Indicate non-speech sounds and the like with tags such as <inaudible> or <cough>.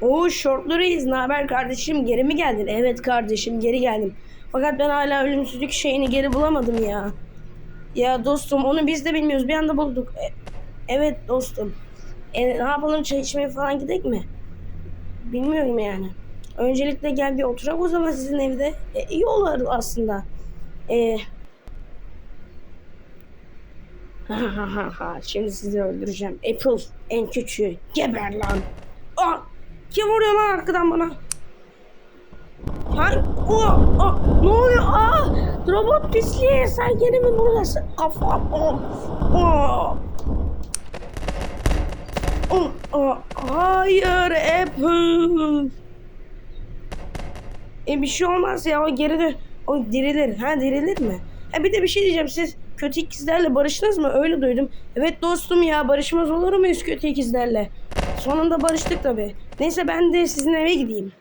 Oo reis ne haber kardeşim geri mi geldin? Evet kardeşim geri geldim. Fakat ben hala ölümsüzlük şeyini geri bulamadım ya. Ya dostum onu biz de bilmiyoruz bir anda bulduk. E, evet dostum. E, ne yapalım çay içmeye falan gidelim mi? Bilmiyorum yani. Öncelikle gel bir oturak o zaman sizin evde. E, iyi olur aslında. E, <laughs> Şimdi sizi öldüreceğim. Apple en küçüğü. Geber lan. Aa, kim vuruyor lan arkadan bana? Hay, o, o, ne oluyor? Aa, robot pisliği sen yine mi buradasın? Kafam. Oh, oh. Oh, oh, hayır Apple. E bir şey olmaz ya o geri dön. O dirilir. Ha dirilir mi? Ha bir de bir şey diyeceğim siz kötü ikizlerle barıştınız mı? Öyle duydum. Evet dostum ya barışmaz olur muyuz kötü ikizlerle? Sonunda barıştık tabi. Neyse ben de sizin eve gideyim.